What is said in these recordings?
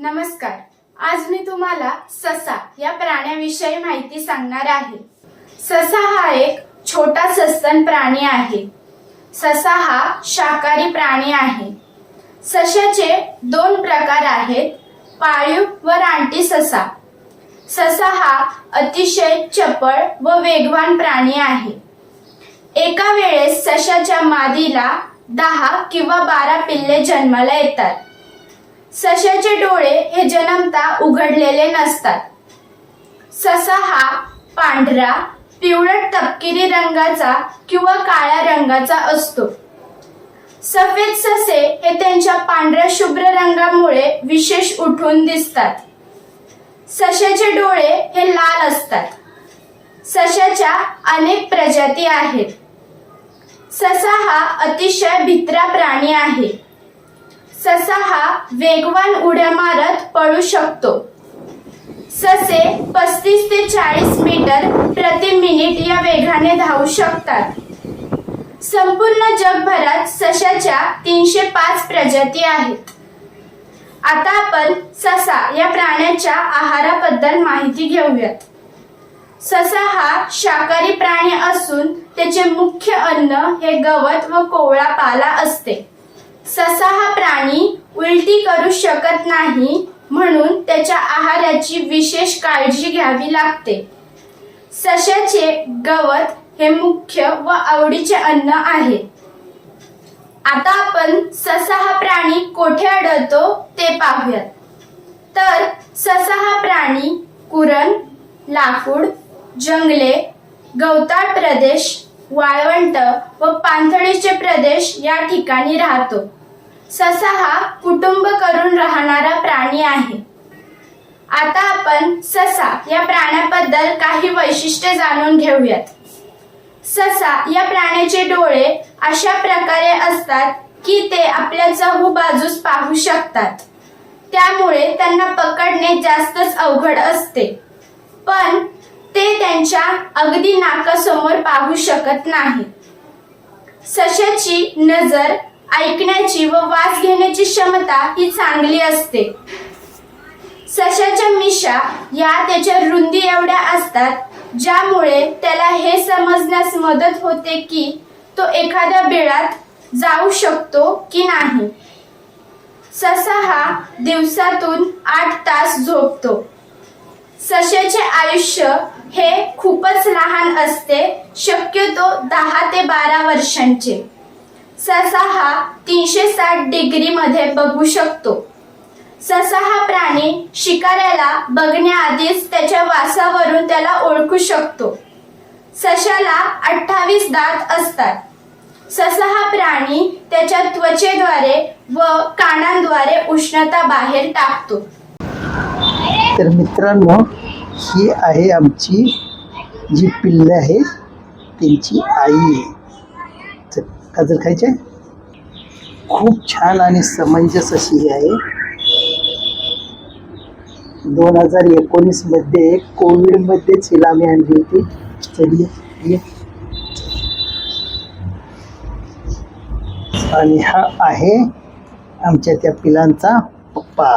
नमस्कार. आज मी तुम्हाला ससा या प्राण्याविषयी माहिती सांगणार आहे. ससा हा एक छोटा सस्तन प्राणी आहे. ससा हा शाकाहारी प्राणी आहे. सशाचे दोन प्रकार आहेत पाळीव व रानटी ससा. ससा हा अतिशय चपळ व वेगवान प्राणी आहे. एका वेळेस सशाच्या मादीला दहा किंवा बारा पिल्ले जन्माला येतात. सशाचे डोळे हे जन्मता उघडलेले नसतात. ससा हा पांढरा पिवळट तपकिरी रंगाचा किंवा काळ्या रंगाचा असतो. सफेद ससे हे त्यांच्या पांढऱ्या शुभ्र रंगामुळे विशेष उठून दिसतात. सशाचे डोळे हे लाल असतात. सशाच्या अनेक प्रजाती आहेत. ससा हा अतिशय भित्रा प्राणी आहे. ससा हा वेगवान उड्या मारत पळू शकतो. ससे पस्तीस ते चाळीस मीटर प्रति मिनिट या वेगाने धावू शकतात. संपूर्ण जगभरात सशाच्या तीनशे पाच प्रजाती आहेत. आता आपण ससा या प्राण्याच्या आहाराबद्दल माहिती घेऊयात. ससा हा शाकाहारी प्राणी असून त्याचे मुख्य अन्न हे गवत व कोवळा पाला असते. ससा हा प्राणी उलटी करू शकत नाही म्हणून त्याच्या आहाराची विशेष काळजी घ्यावी लागते. सशाचे गवत हे मुख्य व आवडीचे अन्न आहे. आता आपण ससा हा प्राणी कोठे आढळतो ते पाहूयात. तर ससा हा प्राणी कुरण लाकूड जंगले गवताळ प्रदेश वाळवंट व पाणथळीचे प्रदेश या ठिकाणी राहतो. ससा हा कुटुंब करून राहणारा प्राणी आहे. आता आपण ससा या प्राण्याबद्दल काही वैशिष्ट्ये जाणून घेऊयात. ससा या प्राण्याचे डोळे अशा प्रकारे असतात की ते आपल्या चहू बाजूस पाहू शकतात. त्यामुळे त्यांना पकडणे जास्तच अवघड असते. पण ते त्यांच्या अगदी नाकासमोर पाहू शकत नाही. सशाची नजर ऐकण्याची व वास घेण्याची क्षमता ही चांगली असते. सशाच्या मिशा या त्याच्या रुंदी एवढ्या असतात ज्यामुळे त्याला हे समजण्यास मदत होते की तो एखाद्या बेळात जाऊ शकतो की नाही. ससा हा दिवसातून आठ तास झोपतो. सशाचे आयुष्य हे खूपच लहान असते शक्यतो दहा ते बारा वर्षांचे. ससा हा तीनशे साठ डिग्री मध्ये बघू शकतो. ससा हा प्राणी शिकाऱ्याला बघण्याआधीच त्याच्या वासावरून त्याला ओळखू शकतो. सशाला अठ्ठावीस दात असतात. ससा हा प्राणी त्याच्या त्वचेद्वारे व कानांद्वारे उष्णता बाहेर टाकतो. तर मित्रांनो ही आहे आमची जी पिल्ले आहे त्यांची आई आहे. गाजर खायचे? खूप छान आणि समंजस अशी ही आहे. दोन हजार एकोणीसमध्ये कोविडमध्येच हिला आम्ही आणली होती. ये, आणि हा आहे आमच्या त्या पिलांचा पप्पा.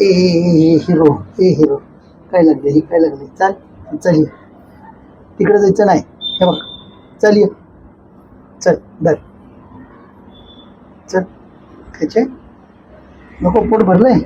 ए हिरो ए हिरो. काय लागले? हे काय लागले? चाल चल तिकडे जायचं नाही. हे बघ. चल ये चल धर. चल खायचे? नको पोट भरलंय.